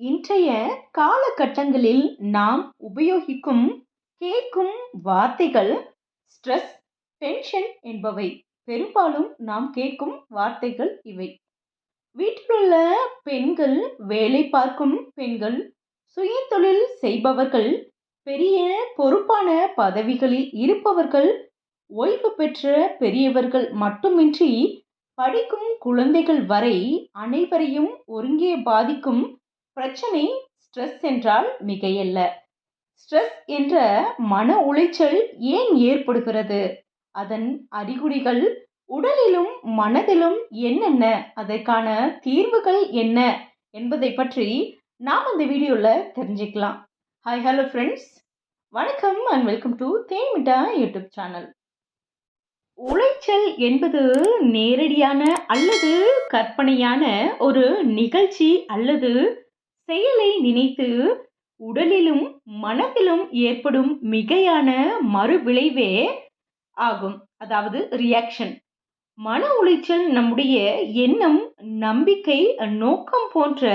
இன்றைய காலகட்டங்களில் நாம் உபயோகிக்கும் கேட்கும் வார்த்தைகள் ஸ்ட்ரெஸ் டென்ஷன் என்பவை. பெரும்பாலும் நாம் கேட்கும் வார்த்தைகள் இவை. வீட்டிலுள்ள பெண்கள் வேலை பார்க்கும் பெண்கள் சுய தொழில் செய்பவர்கள் பெரிய பொறுப்பான பதவிகளில் இருப்பவர்கள் ஓய்வு பெற்ற பெரியவர்கள் மட்டுமின்றி படிக்கும் குழந்தைகள் வரை அனைவரையும் ஒருங்கே பாதிக்கும் பிரச்சனை ஸ்ட்ரெஸ் என்றால் மிகையல்ல. ஸ்ட்ரெஸ் என்ற மன உளைச்சல் ஏன் ஏற்படுகிறது? அதன் அறிகுறிகள் உடலிலும் மனதிலும் என்னென்ன? அதற்கான தீர்வுகள் என்ன? என்பதை பற்றி நாம் இந்த வீடியோவில் தெரிஞ்சுக்கலாம். ஹாய் ஹலோ ஃப்ரெண்ட்ஸ் வணக்கம் and welcome to Thenmitta YouTube channel உளைச்சல் என்பது நேரடியான அல்லது கற்பனையான ஒரு நிகழ்ச்சி அல்லது செயலை நினைத்து உடலிலும் மனதிலும் ஏற்படும் மிகையான மறுவிளைவே ஆகும். அதாவது ரியாக்ஷன் மன உளைச்சல் நம்முடைய எண்ணம் நம்பிக்கை நோக்கம் போன்ற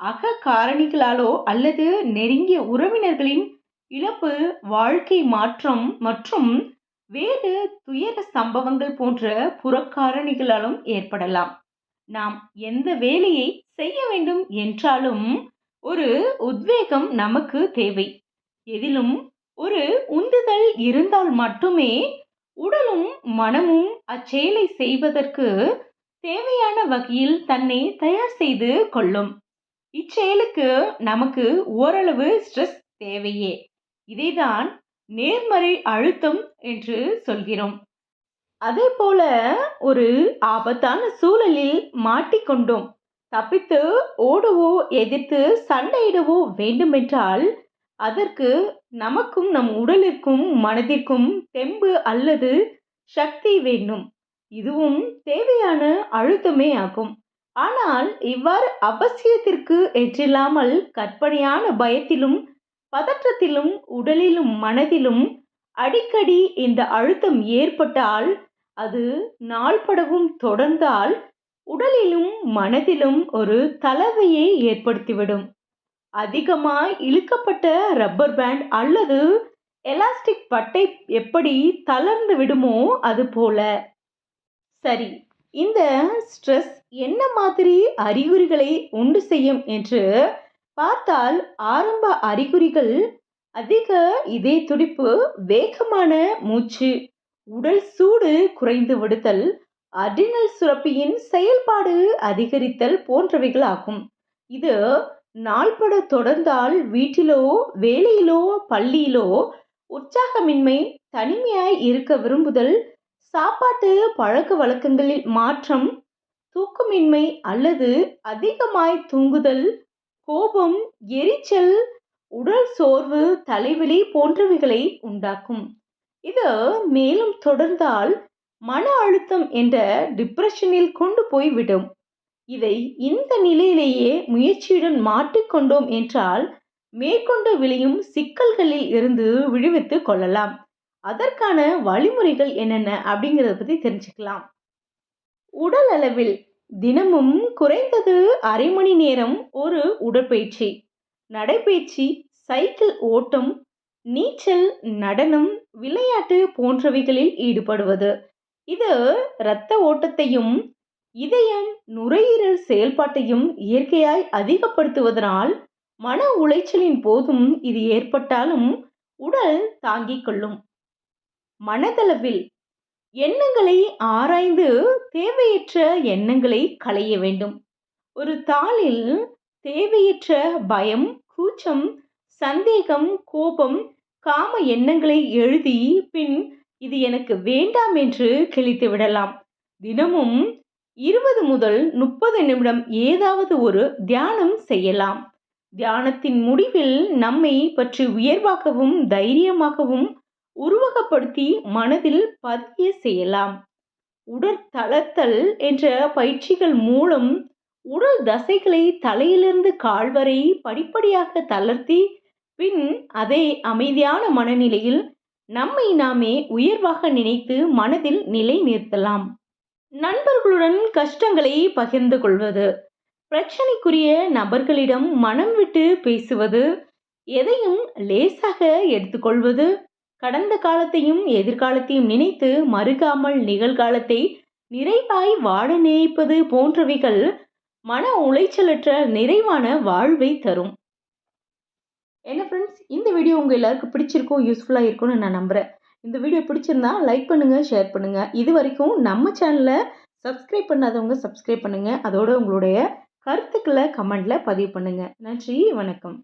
அக காரணிகளாலோ அல்லது நெருங்கிய உறவினர்களின் இழப்பு வாழ்க்கை மாற்றம் மற்றும் வேறு துயர சம்பவங்கள் போன்ற புறக்காரணிகளாலும் ஏற்படலாம். நாம் எந்த வேலையை செய்ய வேண்டும் என்றாலும் ஒரு உத்வேகம் நமக்கு தேவை. எதிலும் ஒரு உந்துதல் இருந்தால் மட்டுமே உடலும் மனமும் அச்செயலை செய்வதற்கு தேவையான வகையில் தன்னை தயார் செய்து கொள்ளும். இச்செயலுக்கு நமக்கு ஓரளவு ஸ்ட்ரெஸ் தேவையே. இதைதான் நேர்மறை அழுத்தம் என்று சொல்கிறோம். அதே போல ஒரு ஆபத்தான சூழலில் மாட்டிக்கொண்டோம். தப்பித்து ஓடவோ எதிர்த்து சண்டையிடவோ வேண்டுமென்றால் அதற்கு நமக்கும் நம் உடலிற்கும் மனதிற்கும் தெம்பு அல்லது சக்தி வேண்டும். இதுவும் தேவையான அழுத்தமே ஆகும். ஆனால் இவ்வாறு அவசியத்திற்கு என்றில்லாமல் கற்பனையான பயத்திலும் பதற்றத்திலும் உடலிலும் மனதிலும் அடிக்கடி இந்த அழுத்தம் ஏற்பட்டால் அது நாள்படவும் தொடர்ந்தால் உடலிலும் மனதிலும் ஒரு தளர்வையை ஏற்படுத்திவிடும். அதிகமாக இழுக்கப்பட்ட ரப்பர் பேண்ட் அல்லது எலாஸ்டிக் பட்டை எப்படி தளர்ந்து விடுமோ அது போல. சரி இந்த ஸ்ட்ரெஸ் என்ன மாதிரி அறிகுறிகளை உண்டு செய்யும் என்று பார்த்தால் ஆரம்ப அறிகுறிகள் அதிக இதய துடிப்பு வேகமான மூச்சு உடல் சூடு குறைந்து விடுதல் அடினல் சுரப்பியின் செயல்பாடு அதிகரித்தல் போன்றவைகளாகும். இது நாள்பட தொடர்ந்தால் வீட்டிலோ வேலையிலோ பள்ளியிலோ உற்சாகமின்மை தனிமையாய் இருக்க விரும்புதல் சாப்பாட்டு பழக்க வழக்கங்களில் மாற்றம் தூக்கமின்மை அல்லது அதிகமாய் தூங்குதல் கோபம் எரிச்சல் உடல் சோர்வு தலைவலி போன்றவைகளை உண்டாக்கும். இது மேலும் தொடர்ந்தால் மன அழுத்தம் என்ற டிப்ரெஷனில் கொண்டு போய்விடும் இதை இந்த நிலையிலேயே முயற்சியுடன் மாட்டிக்கொண்டோம் என்றால் மேற்கொண்டு விளையும் சிக்கல்களில் இருந்து விடுவித்து கொள்ளலாம். அதற்கான வழிமுறைகள் என்னென்ன அப்படிங்கிறத பற்றி தெரிஞ்சுக்கலாம். உடல் அளவில் தினமும் குறைந்தது அரை மணி நேரம் ஒரு உடற்பயிற்சி. நடைபயிற்சி சைக்கிள் ஓட்டம் நீச்சல் நடனம் விளையாட்டு போன்றவைகளில் ஈடுபடுவது. இது இரத்த ஓட்டத்தையும் இதயம் நுரையீரல் செயல்பாட்டையும் இயற்கையாய் அதிகப்படுத்துவதனால் மன உளைச்சலின் போதும் இது ஏற்பட்டாலும் உடல் தாங்கிக் கொள்ளும். மனதளவில் எண்ணங்களை ஆராய்ந்து தேவையற்ற எண்ணங்களை களைய வேண்டும். ஒரு தாளில் தேவையற்ற பயம் கூச்சம் சந்தேகம் கோபம் காம எண்ணங்களை எழுதி பின் இது எனக்கு வேண்டாம் என்று கிழித்து விடலாம். தினமும் இருபது முதல் முப்பது நிமிடம் ஏதாவது ஒரு தியானம் செய்யலாம். தியானத்தின் முடிவில் நம்மை பற்றி உயர்வாகவும் தைரியமாகவும் உருவகப்படுத்தி மனதில் பதிய செய்யலாம். உடற்தளத்தல் என்ற பயிற்சிகள் மூலம் உடல் தசைகளை தலையிலிருந்து கால் வரை படிப்படியாக தளர்த்தி பின் அதை அமைதியான மனநிலையில் நம்மை நாமே உயர்வாக நினைத்து மனதில் நிலை நிறுத்தலாம் நண்பர்களுடன் கஷ்டங்களை பகிர்ந்து கொள்வது பிரச்சனைக்குரிய நபர்களிடம் மனம் விட்டு பேசுவது எதையும் லேசாக எடுத்துக்கொள்வது கடந்த காலத்தையும் எதிர்காலத்தையும் நினைத்து மறுக்காமல் நிகழ்காலத்தை நிறைவாய் வாழ நினைப்பது போன்றவைகள் மன உளைச்சலற்ற நிறைவான வாழ்வை தரும். என்ன ஃப்ரெண்ட்ஸ் இந்த வீடியோ உங்கள் எல்லாருக்கும் பிடிச்சிருக்கும் யூஸ்ஃபுல்லாக இருக்கும்னு நான் நம்புகிறேன் இந்த வீடியோ பிடிச்சிருந்தா லைக் பண்ணுங்கள் ஷேர் பண்ணுங்கள் இது வரைக்கும் நம்ம சேனலை சப்ஸ்கிரைப் பண்ணாதவங்க சப்ஸ்கிரைப் பண்ணுங்கள் அதோட உங்களுடைய கருத்துக்களை கமெண்டில் பதிவு பண்ணுங்கள் நன்றி வணக்கம்.